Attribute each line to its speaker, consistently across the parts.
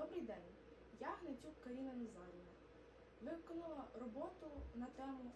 Speaker 1: Добрий день. Я Гнатюк Каріна Назарівна. Виконала роботу на тему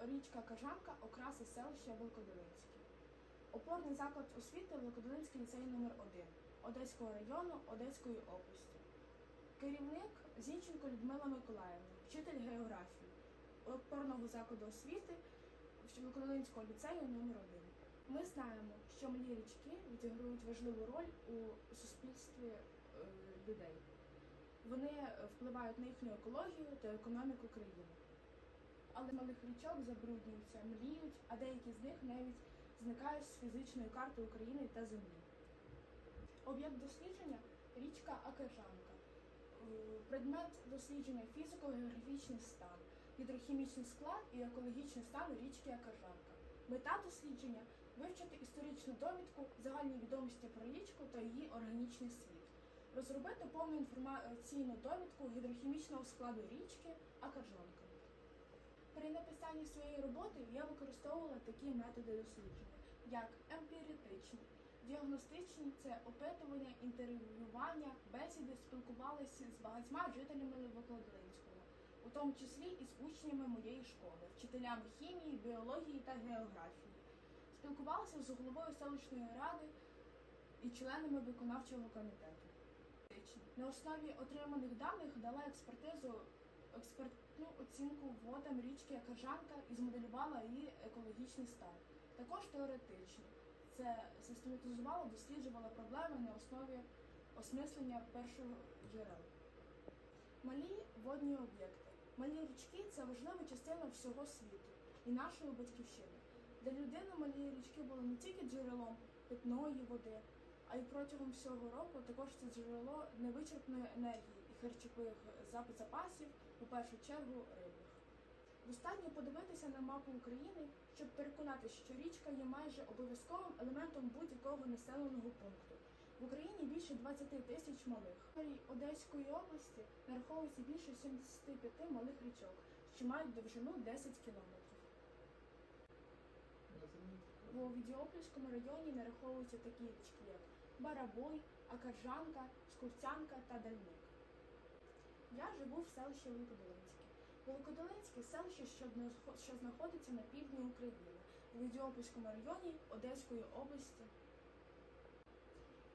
Speaker 1: Річка Кажанка окраси селища Великодолинське. Опорний заклад освіти Великодолинський ліцей номер 1 Одеського району Одеської області. Керівник Зінченко Людмила Миколаївна, вчитель географії опорного закладу освіти Великодолинського ліцею номер 1 Ми знаємо, що малі річки відіграють важливу роль у суспільстві е, людей. Вони е, впливають на їхню екологію та економіку країни. Але малих річок забруднюються, мліють, а деякі з них навіть зникають з фізичної карти України та землі. Об'єкт дослідження річка Акержанка. Е, Предмет дослідження фізико-географічний стан, гідрохімічний склад і екологічний стан річки Акержанка. Мета дослідження вивчити історичну довідку, загальні відомості про річку та її органічний світ, розробити повну інформаційну довідку гідрохімічного складу річки Акержанка. При написанні своєї роботи я використовувала такі методи дослідження, як емпіритичні, діагностичні це опитування, інтерв'ювання, бесіди, спілкувалися з багатьма жителями Великодолинського, у тому числі і з учнями моєї школи, вчителями хімії, біології та географії. Спілкувалася з головою селищної ради і членами виконавчого комітету. На основі отриманих даних дала експертизу експертну оцінку водам річки Кажанка і змоделювала її екологічний стан. Також теоретично. Це систематизувала, досліджувала проблеми на основі осмислення першого джерел. Малі водні об'єкти. Малі річки це важлива частина всього світу і нашої батьківщини. Для людини малі річки були не тільки джерелом питної води, а й протягом всього року також це джерело невичерпної енергії і харчових запасів, у першу чергу рибних. Достатньо подивитися на мапу України, щоб переконатися, що річка є майже обов'язковим елементом будь-якого населеного пункту. В Україні більше 20 тисяч малих. В Одеської області нараховується більше 75 малих річок, що мають довжину 10 кілометрів. В Овідіопольському районі нараховуються такі річки, як Барабой, Акаржанка, Скурцянка та Дальник. Я живу в селищі Великодолинське. Великодолинське селище, що, знаходиться на півдні України, в Овідіопольському районі Одеської області.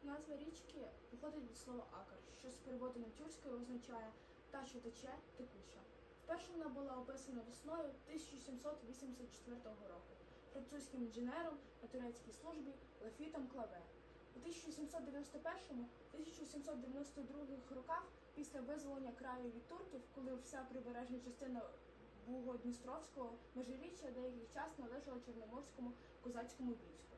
Speaker 1: Назва річки походить від слова акар, що з переводу на означає та, що тече, текуча. Вперше вона була описана весною 1784 року французьким інженером на турецькій службі Лафітом Клаве. У 1791-1792 роках, після визволення краю від турків, коли вся прибережна частина Буго-Дністровського межиріччя деякий час належала Чорноморському козацькому війську,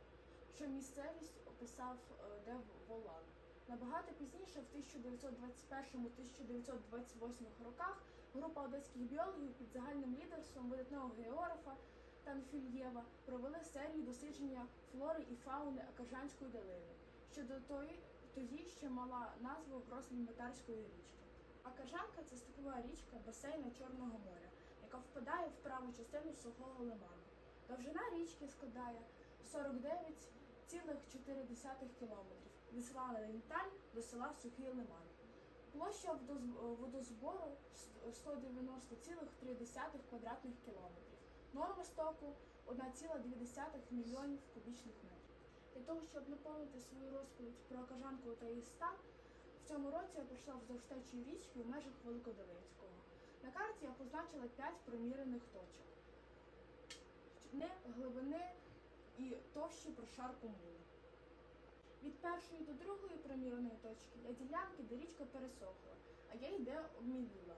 Speaker 1: що місцевість описав е, Дев Волан. Набагато пізніше, в 1921-1928 роках, група одеських біологів під загальним лідерством видатного географа Танфільєва провели серію дослідження флори і фауни Акаржанської долини, що до тої, тоді ще мала назву Грослін-Метарської річки. Акаржанка це степова річка басейна Чорного моря, яка впадає в праву частину сухого лиману. Довжина річки складає 49,4 кілометрів від села Ленталь до села Сухий Лиман. Площа водозбору 190,3 квадратних кілометрів. Норма стоку 1,2 мільйонів кубічних метрів. Для того, щоб наповнити свою розповідь про Кажанку та її стан, в цьому році я пройшла вздовж течії річки в межах Великодолинського. На карті я позначила 5 промірених точок. Не глибини і товщі прошарку мулу. Від першої до другої проміреної точки є ділянки, де річка пересохла, а я її де обміліла.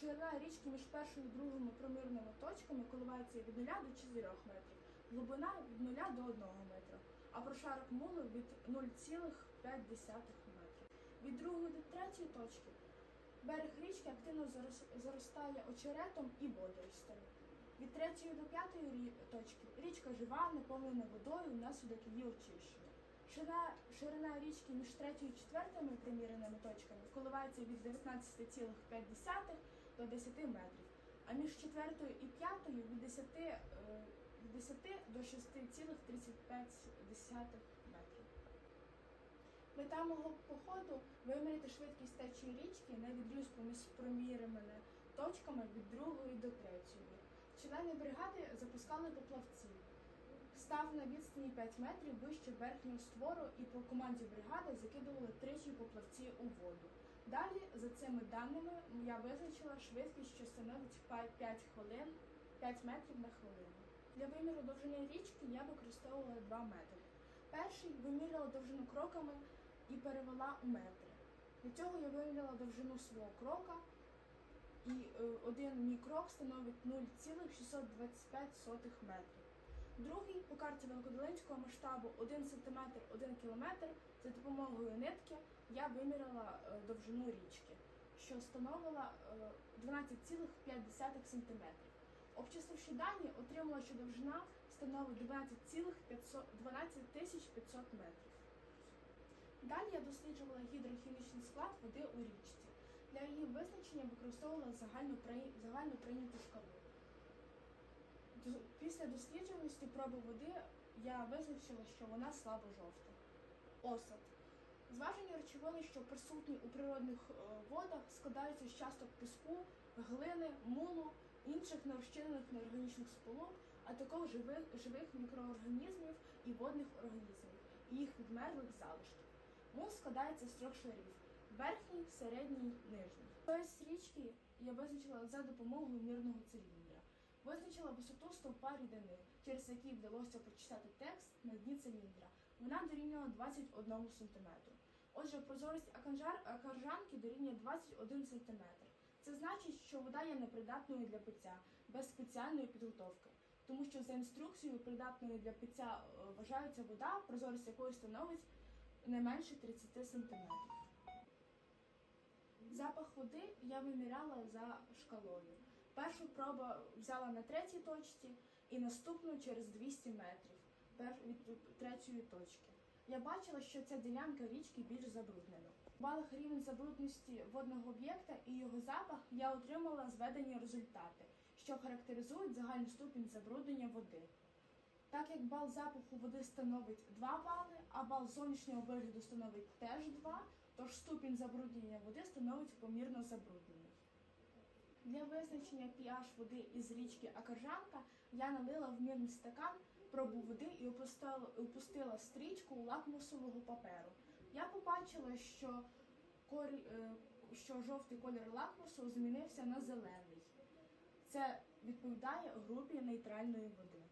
Speaker 1: Ширина річки між першою і другими промірними точками коливається від 0 до 4 метрів, глибина від 0 до 1 метра, а прошарок мулу від 0,5 метрів. Від другої до третьої точки берег річки активно зарос- заростає очеретом і водоростями. Від третьої до п'ятої точки річка жива, наповнена водою внаслідок її очищення. Ширина, ширина річки між третьою і четвертими приміреними точками коливається від 19,5 до 10 метрів, а між четвертою і п'ятою від 10, е, від 10 до 6,35 метрів. Мета мого походу виміряти швидкість течії річки на відрізку між проміреними точками від другої до третьої. Члени бригади запускали поплавці. Став на відстані 5 метрів вище верхнього створу і по команді бригади закидували тричі поплавці у воду. Далі, за цими даними, я визначила швидкість, що становить 5 хвилин, 5 метрів на хвилину. Для виміру довжини річки я використовувала два методи. Перший виміряла довжину кроками і перевела у метри. Для цього я виміряла довжину свого крока, і е, один мій крок становить 0,625 метрів. Другий по карті Великодолинського масштабу 1 см 1 км за допомогою нитки я виміряла е, довжину річки, що становила е, 12,5 см. Обчисливши дані, отримала, що довжина становить 12,500 12500 метрів. Далі я досліджувала гідрохімічний склад води у річці. Для її визначення використовувала загальну, загальну прийняту шкалу. Після дослідженості проби води я визначила, що вона слабо жовта. Осад. Зважені речовини, що присутні у природних е, водах, складаються з часток піску, глини, мулу, інших нерозчинених неорганічних сполук, а також живих, живих мікроорганізмів і водних організмів, і їх відмерлих залишків. Мул складається з трьох шарів: верхній, середній, нижній. Пояс річки я визначила за допомогою мірного циліндра. Визначила висоту стовпа рідини, через який вдалося прочитати текст на дні циліндра. Вона дорівнювала 21 см. Отже, прозорість акаржанки дорівнює 21 см. Це значить, що вода є непридатною для пиття без спеціальної підготовки. Тому що за інструкцією придатною для пиття е, вважається вода, прозорість якої становить не менше 30 см. Запах води я виміряла за шкалою. Першу пробу взяла на третій точці і наступну через 200 метрів від третьої точки. Я бачила, що ця ділянка річки більш забруднена. Балах рівень забрудненості водного об'єкта і його запах я отримала зведені результати, що характеризують загальний ступінь забруднення води. Так як бал запаху води становить 2 бали, а бал зовнішнього вигляду становить теж 2, тож ступінь забруднення води становить помірно забруднений. Для визначення pH води із річки Акаржанка я налила в мірний стакан пробу води і опустила стрічку лакмусового паперу. Я побачила, що, корі, е, що жовтий колір лакмусу змінився на зелений. Це відповідає групі нейтральної води.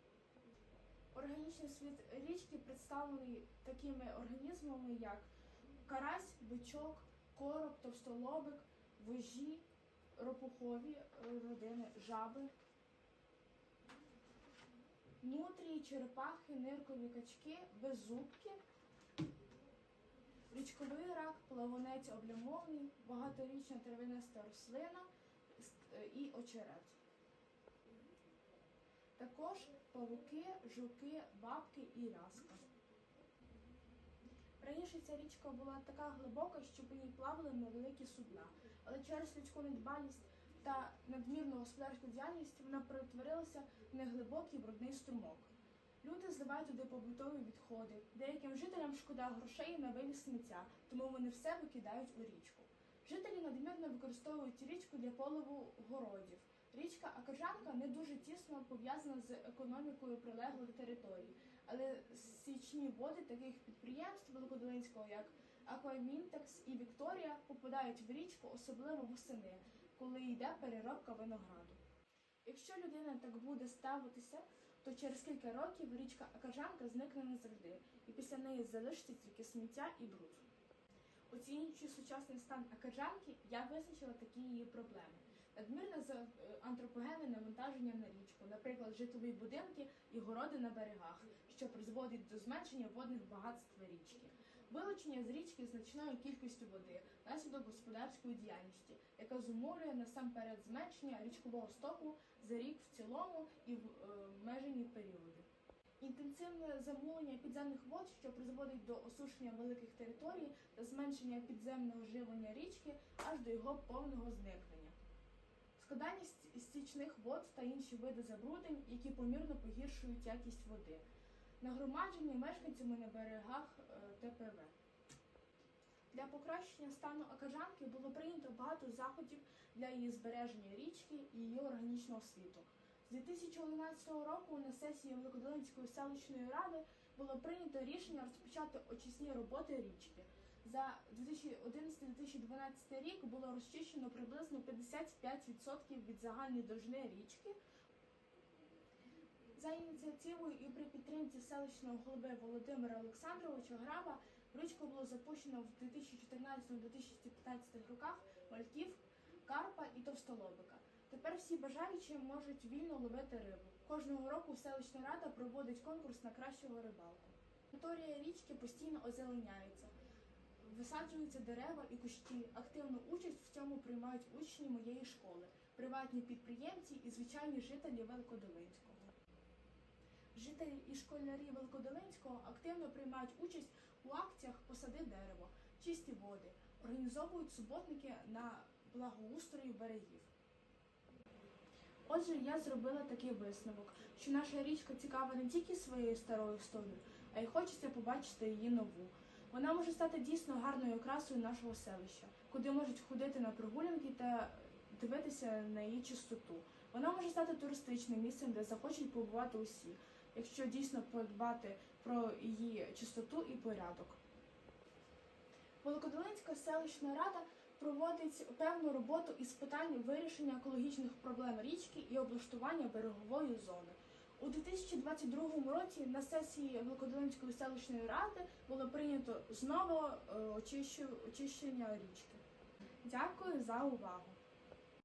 Speaker 1: Органічний світ річки представлений такими організмами, як карась, бичок, короб, товстолобик, вожі, ропухові е, родини, жаби, нутрії, черепахи, ниркові качки, беззубки, річковий рак, плавунець облямовний, багаторічна травяниста рослина е, і очерет. Також павуки, жуки, бабки і рязка. Раніше ця річка була така глибока, що по ній плавали невеликі судна, але через людську недбалість та надмірну господарську діяльність вона перетворилася в неглибокий брудний струмок. Люди зливають туди побутові відходи. Деяким жителям шкода грошей на вивіз сміття, тому вони все викидають у річку. Жителі надмірно використовують річку для поливу городів. Річка Акажанка не дуже тісно пов'язана з економікою прилеглих територій, але січні води таких підприємств Великодолинського, як Аквамінтекс і Вікторія, попадають в річку, особливо восени, коли йде переробка винограду. Якщо людина так буде ставитися, то через кілька років річка Акажанка зникне назавжди, і після неї залишиться тільки сміття і бруд. Оцінюючи сучасний стан Акаджанки, я визначила такі її проблеми. Надмірне антропогенне навантаження на річку, наприклад, житлові будинки і городи на берегах, що призводить до зменшення водних багатств річки. Вилучення з річки значною кількістю води наслідок господарської діяльності, яка зумовлює насамперед зменшення річкового стоку за рік в цілому і в е, межені періоди. Інтенсивне замулення підземних вод, що призводить до осушення великих територій та зменшення підземного живлення річки аж до його повного зникнення. Складання ст- стічних вод та інші види забруднень, які помірно погіршують якість води. Нагромадження мешканцями на берегах е, ТПВ. Для покращення стану Акажанки було прийнято багато заходів для її збереження річки і її органічного світу. З 2011 року на сесії Великодолинської селищної ради було прийнято рішення розпочати очисні роботи річки. За 2011-2012 рік було розчищено приблизно 55% від загальної довжини річки. За ініціативою і при підтримці селищного голови Володимира Олександровича Граба річку було запущено в 2014-2015 роках мальків, карпа і товстолобика. Тепер всі бажаючі можуть вільно ловити рибу. Кожного року селищна рада проводить конкурс на кращого рибалку. Територія річки постійно озеленяється, висаджуються дерева і кущі. Активну участь в цьому приймають учні моєї школи, приватні підприємці і звичайні жителі Великодолинського. Жителі і школярі Великодолинського активно приймають участь у акціях Посади дерево, чисті води, організовують суботники на благоустрою берегів. Отже, я зробила такий висновок, що наша річка цікава не тільки своєю старою історією, а й хочеться побачити її нову. Вона може стати дійсно гарною окрасою нашого селища, куди можуть ходити на прогулянки та дивитися на її чистоту. Вона може стати туристичним місцем, де захочуть побувати усі, якщо дійсно подбати про її чистоту і порядок. Великодолинська селищна рада проводить певну роботу із питань вирішення екологічних проблем річки і облаштування берегової зони. У 2022 році на сесії Великодолинської селищної ради було прийнято знову е, очищення річки. Дякую за увагу.